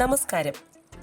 നമസ്കാരം.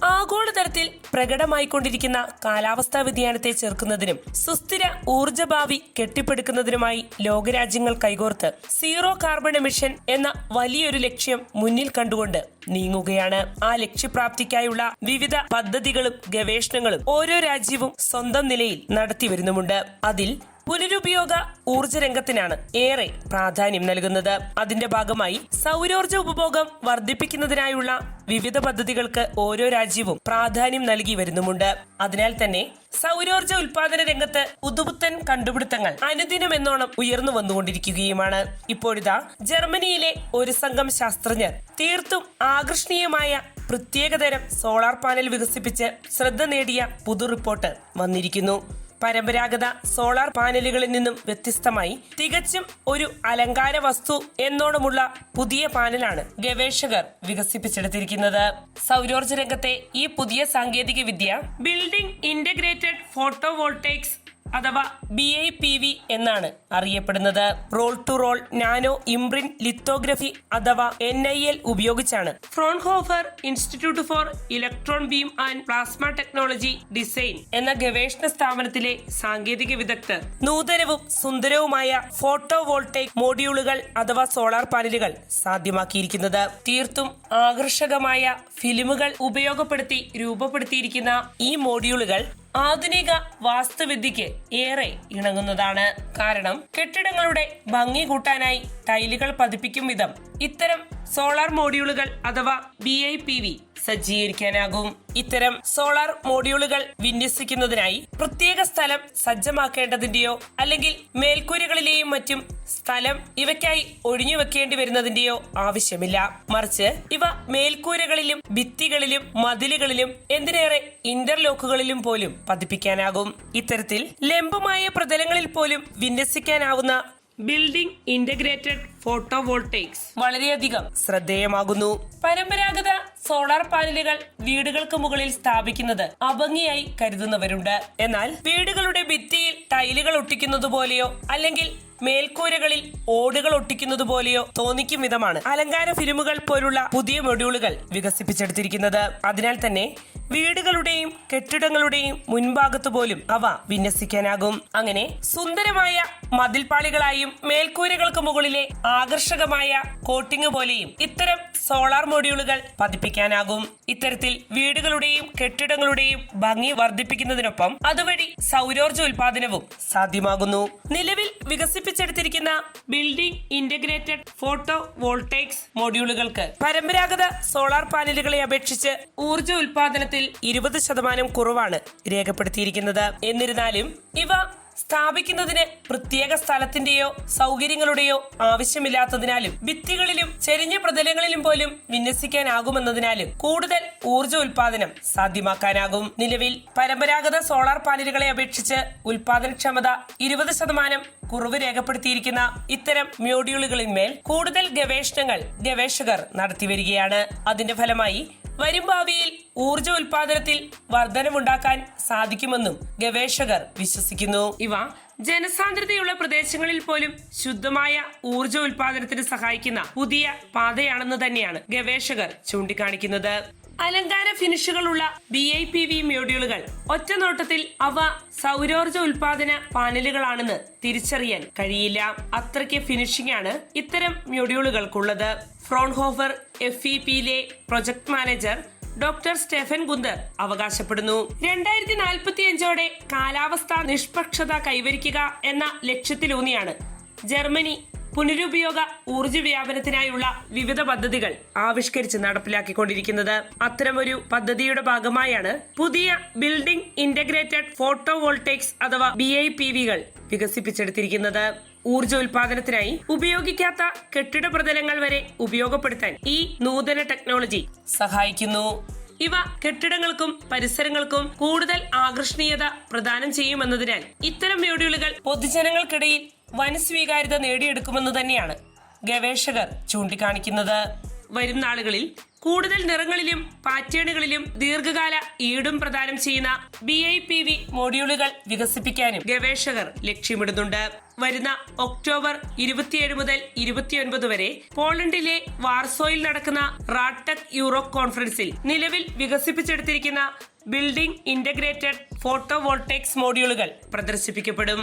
ആഗോളതലത്തിൽ പ്രകടമായിക്കൊണ്ടിരിക്കുന്ന കാലാവസ്ഥാ വ്യതിയാനത്തെ ചെറുക്കുന്നതിനും സുസ്ഥിര ഊർജഭാവി കെട്ടിപ്പടുക്കുന്നതിനുമായി ലോകരാജ്യങ്ങൾ കൈകോർത്ത് സീറോ കാർബൺ എമിഷൻ എന്ന വലിയൊരു ലക്ഷ്യം മുന്നിൽ കണ്ടുകൊണ്ട് നീങ്ങുകയാണ്. ആ ലക്ഷ്യപ്രാപ്തിക്കായുള്ള വിവിധ പദ്ധതികളും ഗവേഷണങ്ങളും ഓരോ രാജ്യവും സ്വന്തം നിലയിൽ നടത്തിവരുന്നുമുണ്ട്. അതിൽ പുനരുപയോഗ ഊർജ രംഗത്തിനാണ് ഏറെ പ്രാധാന്യം നൽകുന്നത്. അതിന്റെ ഭാഗമായി സൗരോർജ ഉപഭോഗം വർദ്ധിപ്പിക്കുന്നതിനായുള്ള വിവിധ പദ്ധതികൾക്ക് ഓരോ രാജ്യവും പ്രാധാന്യം നൽകി വരുന്നുമുണ്ട്. അതിനാൽ തന്നെ സൗരോർജ ഉൽപാദന രംഗത്ത് പുതുപുത്തൻ കണ്ടുപിടുത്തങ്ങൾ അനുദിനം എന്നോണം ഉയർന്നു വന്നുകൊണ്ടിരിക്കുകയുമാണ്. ഇപ്പോഴിതാ ജർമ്മനിയിലെ ഒരു സംഘം ശാസ്ത്രജ്ഞർ തീർത്തും ആകർഷണീയമായ പ്രത്യേകതരം സോളാർ പാനൽ വികസിപ്പിച്ച് ശ്രദ്ധ നേടിയ പുതു റിപ്പോർട്ട് വന്നിരിക്കുന്നു. പരമ്പരാഗത സോളാർ പാനലുകളിൽ നിന്നും വ്യത്യസ്തമായി തികച്ചും ഒരു അലങ്കാര വസ്തു എന്നോണമുള്ള പുതിയ പാനലാണ് ഗവേഷകർ വികസിപ്പിച്ചെടുത്തിരിക്കുന്നത്. സൗരോർജ രംഗത്തെ ഈ പുതിയ സാങ്കേതിക വിദ്യ ബിൽഡിംഗ് ഇന്റഗ്രേറ്റഡ് ഫോട്ടോവോൾട്ടേക്സ് അഥവാ ബി ഐ പി വി എന്നാണ് അറിയപ്പെടുന്നത്. Roll to roll nano imprint lithography അഥവാ എൻ ഐ എൽ ഉപയോഗിച്ചാണ്. Fraunhofer institute for electron beam and plasma technology design എന്ന ഗവേഷണ സ്ഥാപനത്തിലെ സാങ്കേതിക വിദഗ്ധർ നൂതനവും സുന്ദരവുമായ ഫോട്ടോ വോൾട്ടേക് മോഡ്യൂളുകൾ അഥവാ സോളാർ പാനലുകൾ സാധ്യമാക്കിയിരിക്കുന്നത്. തീർത്തും ആകർഷകമായ ഫിലിമുകൾ ഉപയോഗപ്പെടുത്തി രൂപപ്പെടുത്തിയിരിക്കുന്ന ഈ മോഡ്യൂളുകൾ ആധുനിക വാസ്തുവിദ്യക്ക് ഏറെ ഇണങ്ങുന്നതാണ്. കാരണം കെട്ടിടങ്ങളുടെ ഭംഗി കൂട്ടാനായി ടൈലുകൾ പതിപ്പിക്കും വിധം ഇത്തരം സോളാർ മോഡ്യൂളുകൾ അഥവാ ബി ഐ പി വി സജ്ജീകരിക്കാനാകും. ഇത്തരം സോളാർ മോഡ്യൂളുകൾ വിന്യസിക്കുന്നതിനായി പ്രത്യേക സ്ഥലം സജ്ജമാക്കേണ്ടതിന്റെയോ അല്ലെങ്കിൽ മേൽക്കൂരകളിലെയും മറ്റും സ്ഥലം ഇവയ്ക്കായി ഒഴിഞ്ഞു വെക്കേണ്ടി വരുന്നതിന്റെയോ ആവശ്യമില്ല. മറിച്ച് ഇവ മേൽക്കൂരകളിലും ഭിത്തികളിലും മതിലുകളിലും എന്തിനേറെ ഇന്റർലോക്കുകളിലും പോലും പതിപ്പിക്കാനാകും. ഇത്തരത്തിൽ ലംബമായ പ്രതലങ്ങളിൽ പോലും വിന്യസിക്കാനാവുന്ന ബിൽഡിംഗ് ഇന്റഗ്രേറ്റഡ് ഫോട്ടോവോൾട്ടേക്സ് വളരെയധികം ശ്രദ്ധേയമാകുന്നു. പരമ്പരാഗത സോളാർ പാനലുകൾ വീടുകൾക്ക് മുകളിൽ സ്ഥാപിക്കുന്നത് അഭംഗിയായി കരുതുന്നവരുണ്ട്. എന്നാൽ വീടുകളുടെ ഭിത്തിയിൽ ടൈലുകൾ ഒട്ടിക്കുന്നത് പോലെയോ അല്ലെങ്കിൽ മേൽക്കൂരകളിൽ ഓടുകൾ ഒട്ടിക്കുന്നത് പോലെയോ തോന്നിക്കും വിധമാണ് അലങ്കാര ഫിലിമുകൾ പോലുള്ള പുതിയ മൊഡ്യൂളുകൾ വികസിപ്പിച്ചെടുത്തിരിക്കുന്നത്. അതിനാൽ തന്നെ വീടുകളുടെയും കെട്ടിടങ്ങളുടെയും മുൻഭാഗത്ത് പോലും അവ വിന്യസിക്കാനാകും. അങ്ങനെ സുന്ദരമായ മതിൽപ്പാളികളായും മേൽക്കൂരകൾക്ക് മുകളിലെ ആകർഷകമായ കോട്ടിംഗ് പോലെയും ഇത്തരം സോളാർ മൊഡ്യൂളുകൾ പതിപ്പിക്കാനാകും. ഇത്തരത്തിൽ വീടുകളുടെയും കെട്ടിടങ്ങളുടെയും ഭംഗി വർദ്ധിപ്പിക്കുന്നതിനൊപ്പം അതുവഴി സൗരോർജ ഉൽപാദനവും സാധ്യമാകുന്നു. നിലവിൽ വികസിപ്പിച്ചെടുത്തിരിക്കുന്ന ബിൽഡിംഗ് ഇന്റഗ്രേറ്റഡ് ഫോട്ടോ വോൾട്ടേക്സ് മൊഡ്യൂളുകൾക്ക് പരമ്പരാഗത സോളാർ പാനലുകളെ അപേക്ഷിച്ച് ഊർജ ഉൽപാദനത്തിൽ ഇരുപത് ശതമാനം കുറവാണ് രേഖപ്പെടുത്തിയിരിക്കുന്നത്. എന്നിരുന്നാലും ഇവ സ്ഥാപിക്കുന്നതിന് പ്രത്യേക സ്ഥലത്തിന്റെയോ സൗകര്യങ്ങളുടെയോ ആവശ്യമില്ലാത്തതിനാലും ഭിത്തികളിലും ചെരിഞ്ഞ പ്രതലങ്ങളിലും പോലും വിന്യസിക്കാനാകുമെന്നതിനാലും കൂടുതൽ ഊർജ ഉൽപാദനം സാധ്യമാക്കാനാകും. നിലവിൽ പരമ്പരാഗത സോളാർ പാനലുകളെ അപേക്ഷിച്ച് ഉൽപാദനക്ഷമത ഇരുപത് ശതമാനം കുറവ് രേഖപ്പെടുത്തിയിരിക്കുന്ന ഇത്തരം മ്യൂഡ്യൂളുകളിന്മേൽ കൂടുതൽ ഗവേഷണങ്ങൾ ഗവേഷകർ നടത്തിവരികയാണ്. അതിന്റെ ഫലമായി വരും ഭാവിയിൽ ഊർജ ഉൽപാദനത്തിൽ വർധനമുണ്ടാക്കാൻ സാധിക്കുമെന്നും ഗവേഷകർ വിശ്വസിക്കുന്നു. ഇവ ജനസാന്ദ്രതയുള്ള പ്രദേശങ്ങളിൽ പോലും ശുദ്ധമായ ഊർജ ഉൽപാദനത്തിന് സഹായിക്കുന്ന പുതിയ പാതയാണെന്ന് തന്നെയാണ് ഗവേഷകർ ചൂണ്ടിക്കാണിക്കുന്നത്. അലങ്കാര ഫിനിഷുകളുള്ള ബി ഐ പി വി മ്യൂഡ്യൂളുകൾ ഒറ്റ നോട്ടത്തിൽ അവ സൗരോർജ ഉൽപാദന പാനലുകളാണെന്ന് തിരിച്ചറിയാൻ കഴിയില്ല. അത്രയ്ക്ക് ഫിനിഷിംഗ് ആണ് ഇത്തരം മ്യൂഡ്യൂളുകൾക്കുള്ളത് ഫ്രോൺഹോഫർ എഫ് ഇ പിയിലെ project manager doctor Stefan Gunther അവകാശപ്പെടുന്നു രണ്ടായിരത്തി നാൽപ്പത്തി അഞ്ചോടെ കാലാവസ്ഥാ നിഷ്പക്ഷത കൈവരിക്കുക എന്ന ലക്ഷ്യത്തിലൂന്നിയാണ് ജർമ്മനി പുനരുപയോഗ ഊർജ വ്യാപനത്തിനായുള്ള വിവിധ പദ്ധതികൾ ആവിഷ്കരിച്ച് നടപ്പിലാക്കിക്കൊണ്ടിരിക്കുന്നത്. അത്തരമൊരു പദ്ധതിയുടെ ഭാഗമായാണ് പുതിയ ബിൽഡിംഗ് ഇന്റഗ്രേറ്റഡ് ഫോട്ടോ വോൾട്ടേക്സ് അഥവാ ബി ഐ പി വികൾ വികസിപ്പിച്ചെടുത്തിരിക്കുന്നത്. ഊർജ ഉൽപാദനത്തിനായി ഉപയോഗിക്കാത്ത കെട്ടിട പ്രതലങ്ങൾ വരെ ഉപയോഗപ്പെടുത്താൻ ഈ നൂതന ടെക്നോളജി സഹായിക്കുന്നു. ഇവ കെട്ടിടങ്ങൾക്കും പരിസരങ്ങൾക്കും കൂടുതൽ ആകർഷണീയത പ്രദാനം ചെയ്യുമെന്നതിനാൽ ഇത്തരം മോഡ്യൂളുകൾ പൊതുജനങ്ങൾക്കിടയിൽ വൻ സ്വീകാര്യത നേടിയെടുക്കുമെന്ന് തന്നെയാണ് ഗവേഷകർ ചൂണ്ടിക്കാണിക്കുന്നത്. വരും നാളുകളിൽ കൂടുതൽ നിറങ്ങളിലും പാറ്റേണുകളിലും ദീർഘകാല ഈടും പ്രദാനം ചെയ്യുന്ന ബി ഐ പി വി മോഡ്യൂളുകൾ വികസിപ്പിക്കാനും ഗവേഷകർ ലക്ഷ്യമിടുന്നുണ്ട്. വരുന്ന ഒക്ടോബർ ഇരുപത്തിയേഴ് മുതൽ ഇരുപത്തിയൊൻപത് വരെ പോളണ്ടിലെ വാർസോയിൽ നടക്കുന്ന റാട്ടക് യൂറോ കോൺഫറൻസിൽ നിലവിൽ വികസിപ്പിച്ചെടുത്തിരിക്കുന്ന ബിൽഡിംഗ് ഇന്റഗ്രേറ്റഡ് ഫോട്ടോ വോൾട്ടേക്സ് മോഡ്യൂളുകൾ പ്രദർശിപ്പിക്കപ്പെടും.